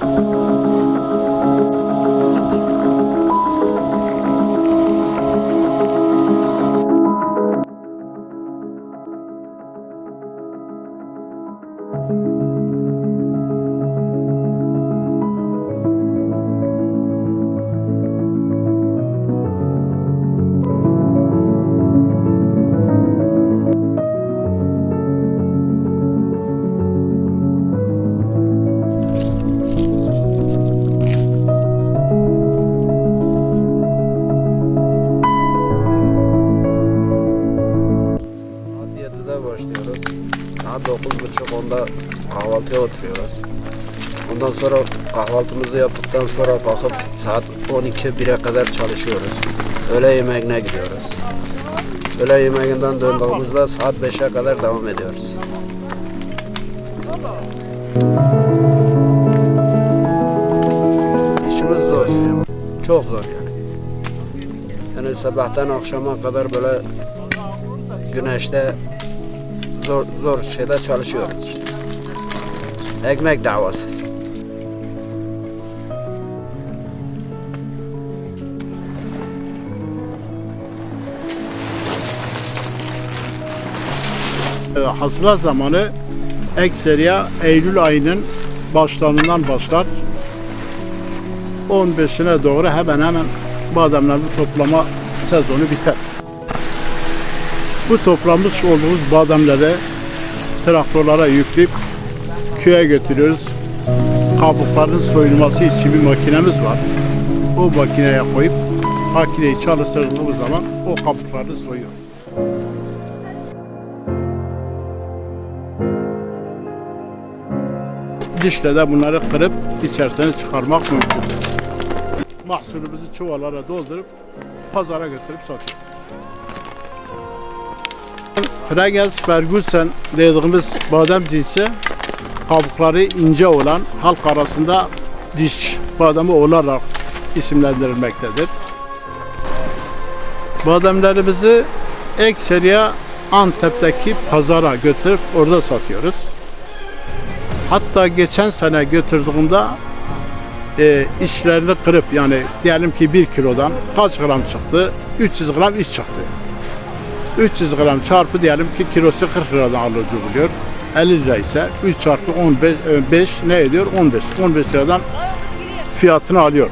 Saat 7'de başlıyoruz. Saat 9.30 onda kahvaltıya oturuyoruz. Ondan sonra kahvaltımızı yaptıktan sonra kalkıp saat 12-1'e kadar çalışıyoruz. Öğle yemeğine gidiyoruz. Öğle yemeğinden döndüğümüzde saat 5'e kadar devam ediyoruz. İşimiz zor. Çok zor yani. Yani sabahtan akşama kadar böyle güneşte zor zor şeyde çalışıyoruz işte. Ekmek davası. E, hasılat zamanı ekseriya Eylül ayının başlarından başlar. 15'ine doğru hemen hemen bademlerini toplama sezonu biter. Bu toplamış olduğumuz bademleri traktörlara yükleyip köye götürüyoruz. Kabukların soyulması için bir makinemiz var. O makineye koyup makineyi çalıştırdığımız zaman o kabukları soyuyor. dişle de bunları kırıp içerisine çıkarmak mümkün. Mahsulümüzü çuvallara doldurup pazara götürüp satıyoruz. Fregens Ferguson dediğimiz badem cinsi kabukları ince olan halk arasında diş bademi olarak isimlendirilmektedir. Bademlerimizi ekseriye Antep'teki pazara götürüp orada satıyoruz. Hatta geçen sene götürdüğümde e, içlerini kırıp yani diyelim ki 1 kilodan kaç gram çıktı? 300 gram iç çıktı. 300 gram çarpı diyelim ki kilosu 40 liradan alıcı buluyor. 50 lira ise 3 çarpı 15 e, 5 ne ediyor? 15. 15 liradan fiyatını alıyor.